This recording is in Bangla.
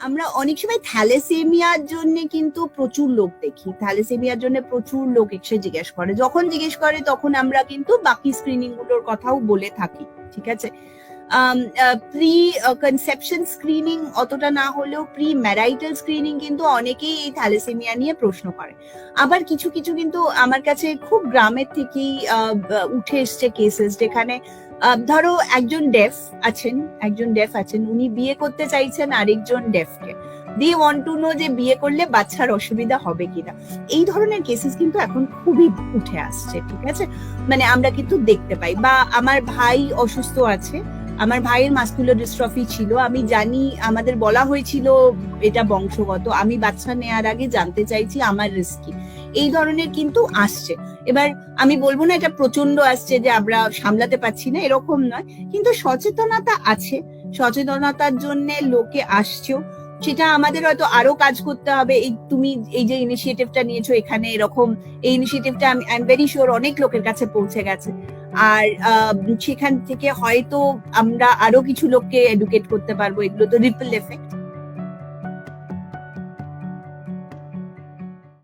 আমরা অনেক সময় থ্যালেসেমিয়ার জন্য কিন্তু প্রচুর লোক দেখি। থ্যালাসেমিয়ার জন্য প্রচুর লোক এসে জিজ্ঞেস করে। যখন জিজ্ঞেস করে তখন আমরা কিন্তু বাকি স্ক্রিনিংগুলোর কথাও বলে থাকি, ঠিক আছে? প্রি কনসেপশন স্ক্রিনিং অতটা না হলেও প্রি ম্যারাইটাল স্ক্রিনিং কিন্তু অনেকেই এই থ্যালেসেমিয়া নিয়ে প্রশ্ন করে। আবার কিছু কিছু কিন্তু আমার কাছে খুব গ্রামের থেকেই উঠে এসছে কেসেস যেখানে ধরো একজন ডেফ আছেন, একজন ডেফ আছেন, উনি বিয়ে করতে চাইছেন আরেকজন ডেফকে। দি ওয়ান টু নো যে বিয়ে করলে বাচ্চার অসুবিধা হবে কিনা। এই ধরনের কেসেস কিন্তু এখন খুবই উঠে আসছে, ঠিক আছে? মানে আমরা কিন্তু দেখতে পাই। বা আমার ভাই অসুস্থ আছে আমার ভাইয়ের মাস্কুলার ডিস্ট্রফি ছিল। আমি জানি, আমাদের বলা হয়েছিল এটা বংশগত। আমি বাচ্চা নেওয়ার আগে জানতে চাইছি আমার রিস্ক কি। এই ধরনের কিন্তু আসছে। এবার আমি বলব না, এটা প্রচণ্ড আসছে যে আমরা সামলাতে পারছি না, এরকম নয়। কিন্তু সচেতনতা আছে। সচেতনতার জন্য লোকে আসছেও সেটা আমাদের হয়তো আরও কাজ করতে হবে। এই তুমি এই যে ইনিশিয়েটিভটা নিয়েছো এখানে এরকম, এই ইনিশিয়েটিভটা আই এম ভেরি শিওর অনেক লোকের কাছে পৌঁছে গেছে। আর সেখান থেকে হয়তো আমরা আরও কিছু লোককে এডুকেট করতে পারব। এগুলো তো রিপল এফেক্ট